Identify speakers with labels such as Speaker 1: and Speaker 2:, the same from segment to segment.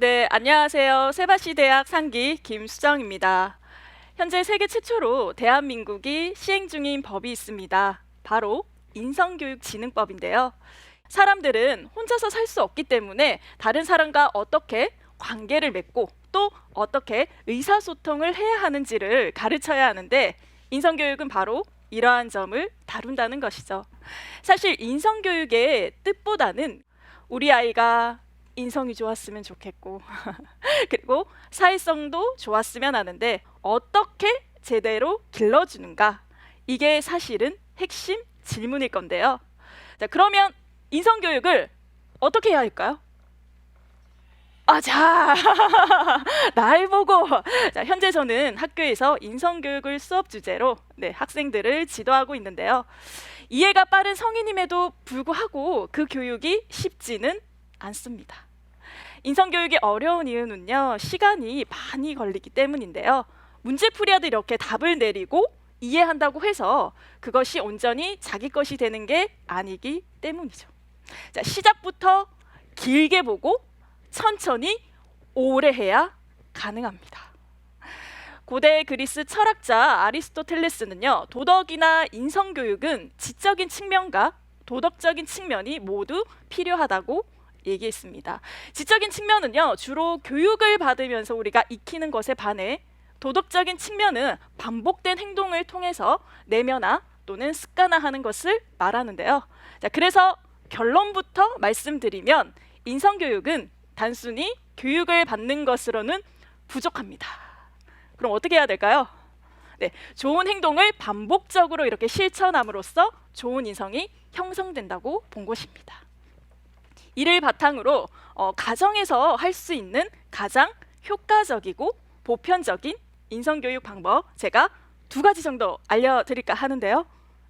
Speaker 1: 네, 안녕하세요. 세바시 대학 상기 김수정입니다. 현재 세계 최초로 대한민국이 시행 중인 법이 있습니다. 바로 인성교육진흥법인데요. 사람들은 혼자서 살 수 없기 때문에 다른 사람과 어떻게 관계를 맺고 또 어떻게 의사소통을 해야 하는지를 가르쳐야 하는데 인성교육은 바로 이러한 점을 다룬다는 것이죠. 사실 인성교육의 뜻보다는 우리 아이가 인성이 좋았으면 좋겠고 그리고 사회성도 좋았으면 하는데 어떻게 제대로 길러주는가 이게 사실은 핵심 질문일 건데요. 자 그러면 인성 교육을 어떻게 해야 할까요? 아, 자, 날 보고. 자, 현재 저는 학교에서 인성교육을 수업 주제로 네, 학생들을 지도하고 있는데요. 이해가 빠른 성인임에도 불구하고 그 교육이 쉽지는 않습니다. 인성교육이 어려운 이유는요, 시간이 많이 걸리기 때문인데요. 문제풀이하듯 이렇게 답을 내리고 이해한다고 해서 그것이 온전히 자기 것이 되는 게 아니기 때문이죠. 자, 시작부터 길게 보고 천천히 오래 해야 가능합니다. 고대 그리스 철학자 아리스토텔레스는요, 도덕이나 인성교육은 지적인 측면과 도덕적인 측면이 모두 필요하다고 얘기했습니다. 지적인 측면은요, 주로 교육을 받으면서 우리가 익히는 것에 반해 도덕적인 측면은 반복된 행동을 통해서 내면화 또는 습관화하는 것을 말하는데요. 자, 그래서 결론부터 말씀드리면 인성교육은 단순히 교육을 받는 것으로는 부족합니다. 그럼 어떻게 해야 될까요? 네, 좋은 행동을 반복적으로 이렇게 실천함으로써 좋은 인성이 형성된다고 본 것입니다. 이를 바탕으로 어, 가정에서 할 수 있는 가장 효과적이고 보편적인 인성교육 방법 제가 두 가지 정도 알려드릴까 하는데요.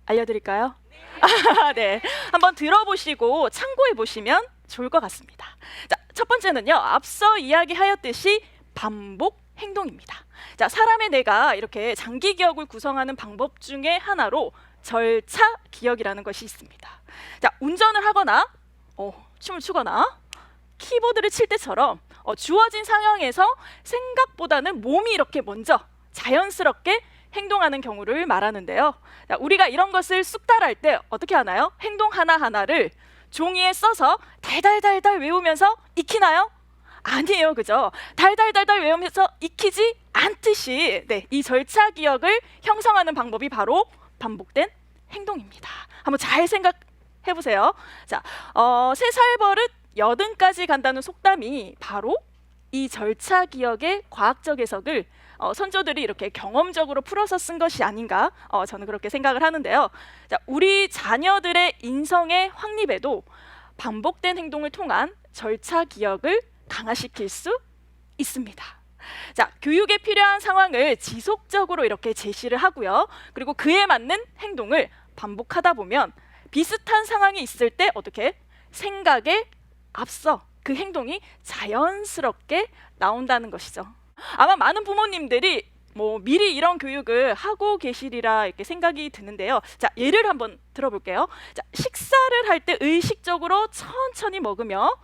Speaker 1: 알려드릴까요? 네, 한번 들어보시고 참고해 보시면 좋을 것 같습니다. 자, 첫 번째는요. 앞서 이야기하였듯이 반복 행동입니다. 자, 사람의 뇌가 이렇게 장기 기억을 구성하는 방법 중에 하나로 절차 기억이라는 것이 있습니다. 자, 운전을 하거나 어, 춤을 추거나 키보드를 칠 때처럼 어, 주어진 상황에서 생각보다는 몸이 이렇게 먼저 자연스럽게 행동하는 경우를 말하는데요. 자, 우리가 이런 것을 쑥 따라할 때 어떻게 하나요? 행동 하나하나를 종이에 써서 달달달달 외우면서 익히나요? 아니에요, 그죠? 달달달달 외우면서 익히지 않듯이 네, 이 절차 기억을 형성하는 방법이 바로 반복된 행동입니다. 한번 잘 생각 해 보세요. 자, 어, 세살 버릇 여든까지 간다는 속담이 바로 이 절차 기억의 과학적 해석을 어, 선조들이 이렇게 경험적으로 풀어서 쓴 것이 아닌가 어, 저는 그렇게 생각을 하는데요. 자, 우리 자녀들의 인성의 확립에도 반복된 행동을 통한 절차 기억을 강화시킬 수 있습니다. 자, 교육에 필요한 상황을 지속적으로 이렇게 제시를 하고요. 그리고 그에 맞는 행동을 반복하다 보면 비슷한 상황이 있을 때 어떻게 생각에 앞서 그 행동이 자연스럽게 나온다는 것이죠. 아마 많은 부모님들이 뭐 미리 이런 교육을 하고 계시리라 이렇게 생각이 드는데요. 자, 예를 한번 들어볼게요. 자, 식사를 할 때 의식적으로 천천히 먹으며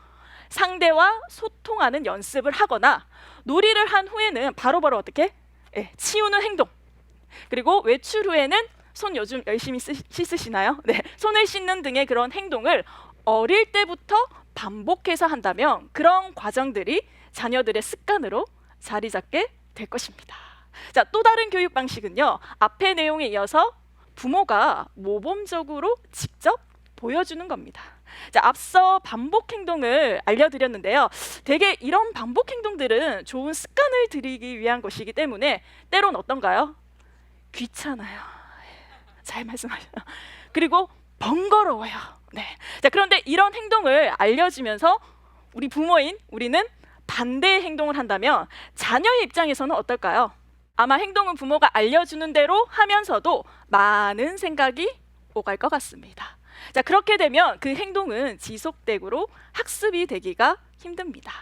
Speaker 1: 상대와 소통하는 연습을 하거나 놀이를 한 후에는 바로바로 어떻게 예, 치우는 행동. 그리고 외출 후에는 손 요즘 열심히 쓰, 씻으시나요? 네, 손을 씻는 등의 그런 행동을 어릴 때부터 반복해서 한다면 그런 과정들이 자녀들의 습관으로 자리 잡게 될 것입니다. 자, 또 다른 교육 방식은요. 앞의 내용에 이어서 부모가 모범적으로 직접 보여주는 겁니다. 자, 앞서 반복 행동을 알려드렸는데요. 대개 이런 반복 행동들은 좋은 습관을 들이기 위한 것이기 때문에 때론 어떤가요? 귀찮아요. 잘 말씀하셔요. 그리고 번거로워요. 네. 자, 그런데 이런 행동을 알려주면서 우리 부모인 우리는 반대의 행동을 한다면 자녀의 입장에서는 어떨까요? 아마 행동은 부모가 알려주는 대로 하면서도 많은 생각이 오갈 것 같습니다. 자, 그렇게 되면 그 행동은 지속되고 학습이 되기가 힘듭니다.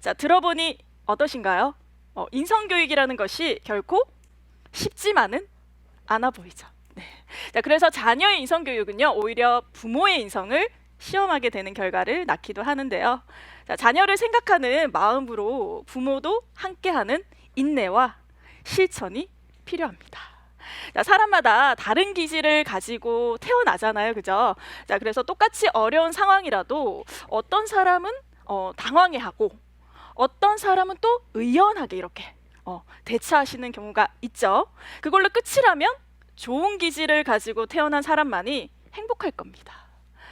Speaker 1: 자, 들어보니 어떠신가요? 어, 인성교육이라는 것이 결코 쉽지만은 않아 보이죠. 네. 자, 그래서 자녀의 인성 교육은요, 오히려 부모의 인성을 시험하게 되는 결과를 낳기도 하는데요. 자, 자, 자녀를 생각하는 마음으로 부모도 함께하는 인내와 실천이 필요합니다. 자, 사람마다 다른 기질을 가지고 태어나잖아요. 그죠? 자, 그래서 똑같이 어려운 상황이라도 어떤 사람은 어, 당황해 하고 어떤 사람은 또 의연하게 이렇게 어, 대처하시는 경우가 있죠. 그걸로 끝이라면 좋은 기질을 가지고 태어난 사람만이 행복할 겁니다.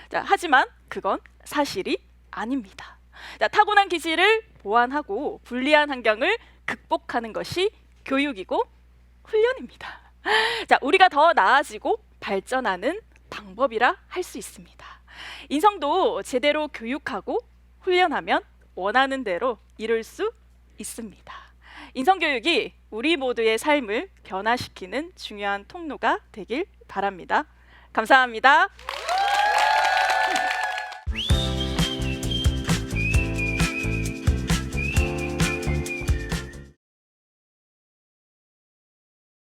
Speaker 1: 자, 하지만 그건 사실이 아닙니다. 자, 타고난 기질을 보완하고 불리한 환경을 극복하는 것이 교육이고 훈련입니다. 자, 우리가 더 나아지고 발전하는 방법이라 할 수 있습니다. 인성도 제대로 교육하고 훈련하면 원하는 대로 이룰 수 있습니다. 인성교육이 우리 모두의 삶을 변화시키는 중요한 통로가 되길 바랍니다. 감사합니다.